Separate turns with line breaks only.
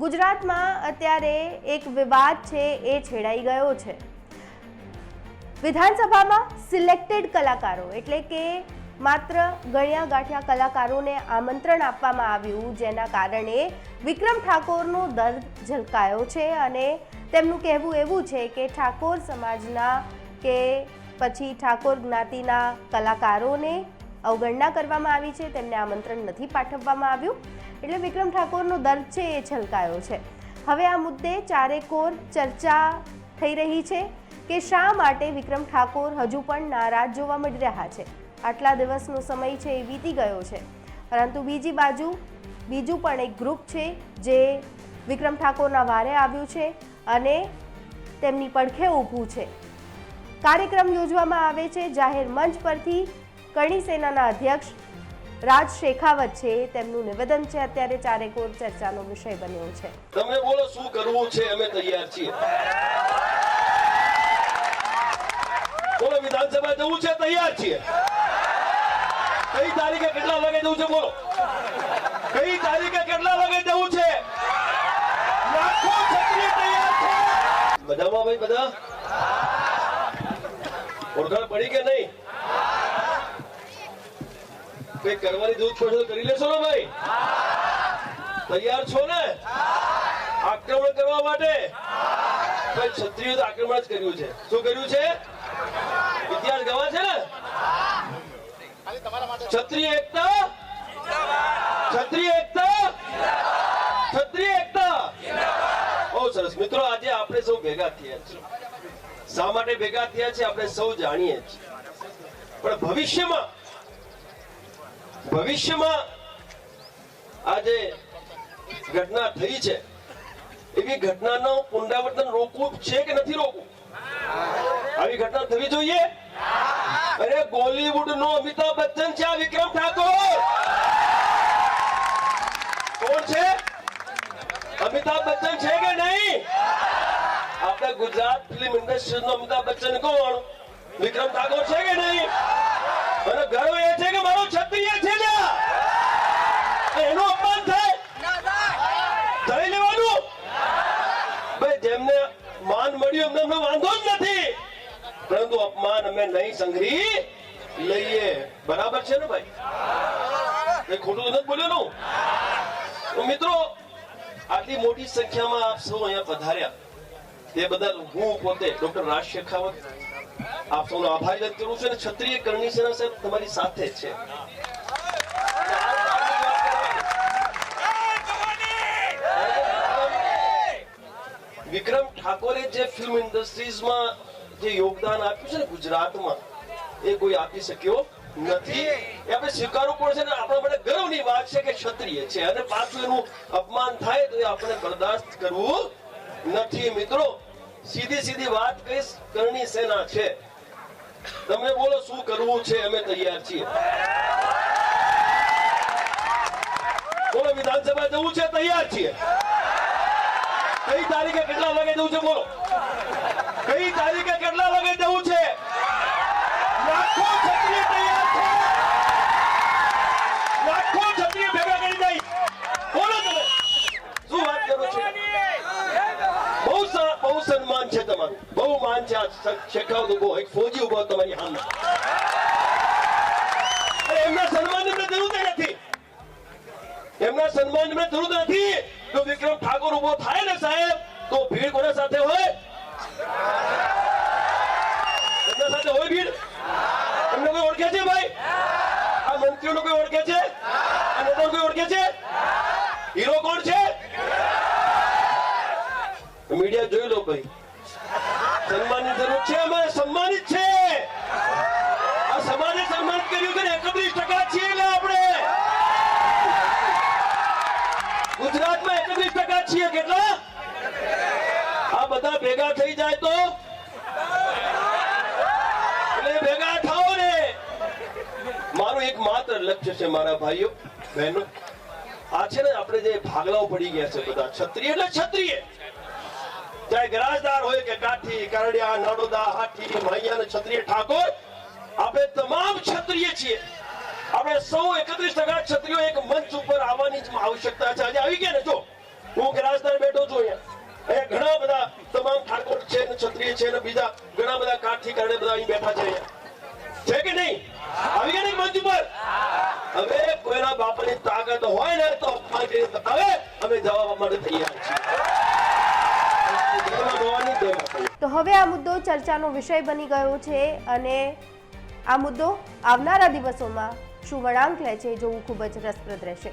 ગુજરાતમાં અત્યારે એક વિવાદ છે એ છેડાઈ ગયો છે. વિધાનસભામાં સિલેક્ટેડ કલાકારો એટલે કે માત્ર ગણ્યા ગાંઠ્યા કલાકારોને આમંત્રણ આપવામાં આવ્યું, જેના કારણે વિક્રમ ઠાકોરનો દર્દ ઝલકાયો છે અને તેમનું કહેવું એવું છે કે ઠાકોર સમાજના કે પછી ઠાકોર જ્ઞાતિના કલાકારોને અવગણના કરવામાં આવી છે, તેમને આમંત્રણ નથી પાઠવવામાં આવ્યું. એટલે વિક્રમ ઠાકોરનો દર્દ છે એ છલકાયો છે. હવે આ મુદ્દે ચારેકોર ચર્ચા થઈ રહી છે કે શા માટે વિક્રમ ઠાકોર હજુ પણ નારાજ જોવા મળી રહ્યા છે. આટલા દિવસનો સમય છે એ વીતી ગયો છે. પરંતુ બીજી બાજુ, બીજું પણ એક ગ્રુપ છે જે વિક્રમ ઠાકોરના વારે આવ્યું છે અને તેમની પડખે ઊભું છે. કાર્યક્રમ યોજવામાં આવે છે. જાહેર મંચ પરથી કરણી સેનાના અધ્યક્ષ રાજ શેખાવત છે, તેમનું નિવેદન છે, અત્યારે ચારેકોર ચર્ચાનો વિષય બન્યો છે.
તમે બોલો, શું કરવું છે? અમે તૈયાર છીએ. બોલો, વિધાનસભા જવું છે, તૈયાર છીએ. કઈ તારીખે કેટલા વાગે જવું છે, બોલો. કઈ તારીખે કેટલા વાગે જવું છે? લાખો છત્રી તૈયાર છે. બધામાં ભાઈ, બધા? ઓળખાણ પડી કે નહીં? કઈ કરવાની જરૂર પડશે તો કરી લેશો ને ભાઈ? તૈયાર છો ને? આક્રમણ કરવા માટે? ભાઈ ક્ષત્રિયો તો આક્રમણ જ કર્યું છે. શું કર્યું છે? ઇતિહાસ ગવા છે ને? ક્ષત્રિય એકતા? ક્ષત્રિય એકતા? ક્ષત્રિય એકતા? બહુ સરસ. મિત્રો, આજે આપણે સૌ ભેગા થયા છીએ. શા માટે ભેગા થયા છે આપણે સૌ જાણીએ છીએ. પણ ભવિષ્યમાં ભવિષ્યમાં આજે ઘટના થઈ છે. એવી ઘટનાનો પુનરાવર્તન રોકવું છે કે નથી રોકવું? આવી ઘટના થવી જોઈએ? અરે બોલીવુડ નો અમિતાભ બચ્ચન છે આ વિક્રમ ઠાકોર! કોણ છે? અમિતાભ બચ્ચન છે કે નહીં? આપણા ગુજરાત ફિલ્મ ઇન્ડસ્ટ્રી નો અમિતાભ બચ્ચન કોણ? વિક્રમ ઠાકોર છે કે નહીં? અને ગર્વ એ છે કે મારો ક્ષત્રિય છે લ્યા. એનું અપમાન થાય થઈ લેવાનું ભાઈ જેમને માન અમને વાંધો જ નથી. પરંતુ અપમાન અમે નહીં સંઘરી લઈએ. બરાબર છે ને ભાઈ? ખોટું નથી બોલ્યો તો મિત્રો, આટલી મોટી સંખ્યામાં આપ સૌ અહીંયા પધાર્યા. તે બદલ હું પોતે ડોક્ટર રાજ શેખાવત આપ સૌનો આભાર વ્યક્ત કરું છું અને ક્ષત્રિય કરણી સેના સાહેબ તમારી સાથે છે. વિક્રમ ઠાકોરે જે ફિલ્મ ઇન્ડસ્ટ્રીઝમાં જે યોગદાન આપ્યું છે ને ગુજરાતમાં, એ કોઈ આપી શક્યો નથી. એ આપણે સ્વીકારવું પડશે આપણા માટે ગર્વની વાત છે કે ક્ષત્રિય છે. અને પાછું એનું અપમાન થાય તો એ આપણે બરદાસ્ત કરવું નથી. મિત્રો, સીધી સીધી વાત કહીશ કરણી સેના છે. તમે બોલો, શું કરવું છે? અમે તૈયાર છીએ. બોલો વિધાનસભા જવું છે? તૈયાર છીએ. કઈ તારીખે કેટલા વાગે જવું છે બોલો. કઈ તારીખે કેટલા વાગે જવું છે? લાખો છત્રી તૈયાર છે. લાખો છત્રી ભેગા કરી જાય બોલો તમે. શું વાત કરો છો? બહુ બહુ સન્માન છે તમારું. બહુ માન છે આ શેખાવ શેખાવત એક ફોજી ઊભો તમારી સામે. એમના સન્માન એમને જરૂર નથી. એમના સન્માન એમને જરૂર નથી. જો વિક્રમ ઠાકોર ઊભો થાય ને સાહેબ, તો ભીડ કોના સાથે હોય? એમના સાથે હોય ભીડ? એમને કોઈ ઓળખે છે ભાઈ? આ મંત્રીઓને કોઈ ઓળખે છે? આ નેતાઓ કોઈ ઓળખે છે? હીરો કોણ છે? મીડિયા જોઈ લો ભાઈ. સન્માનની જરૂર છે અમારે સન્માનિત છે. આ સમાજે સન્માનિત કર્યું કે એકત્રીસ ટકા છીએ આપણે. છીએ કેટલા? આ બધા ભેગા થઈ જાય તો? ભેગા થાઓ ને. મારું એક માત્ર લક્ષ્ય છે, મારા ભાઈઓ, બહેનો. આ છે ને આપણે જે ભાગલાઓ પડી ગયા છે બધા. ક્ષત્રિય એટલે ક્ષત્રિય. ચાહે ગરાજદાર હોય કે કાઠી, કરડિયા નડોદા હાથી મૈયા ક્ષત્રિય ઠાકોર, આપણે તમામ ક્ષત્રિય છીએ. આપણે સૌ એકત્રીસ ટકા ક્ષત્રિયો એક મંચ ઉપર આવવાની આવશ્યકતા છે. આજે આવી ગયા ને, જો. હું ગ્રાસદાર બેઠો છું અહીંયા. ઘણા બધા તમામ ઠાકોર છે ને ક્ષત્રિય છે ને બીજા ઘણા બધા કાઠી કારણે બધા અહીં બેઠા છે અહીંયા. છે કે નહીં? આવી ગયા નહીં મંચ ઉપર? હવે કોઈના બાપની તાકાત હોય ને તો અપમાન કરી હવે અમે જવાબ માટે તૈયાર છીએ.
તો હવે આ મુદ્દો ચર્ચાનો વિષય બની ગયો છે અને આ મુદ્દો આવનારા દિવસોમાં શું વળાંક લે છે જોવું ખૂબ જ રસપ્રદ રહેશે.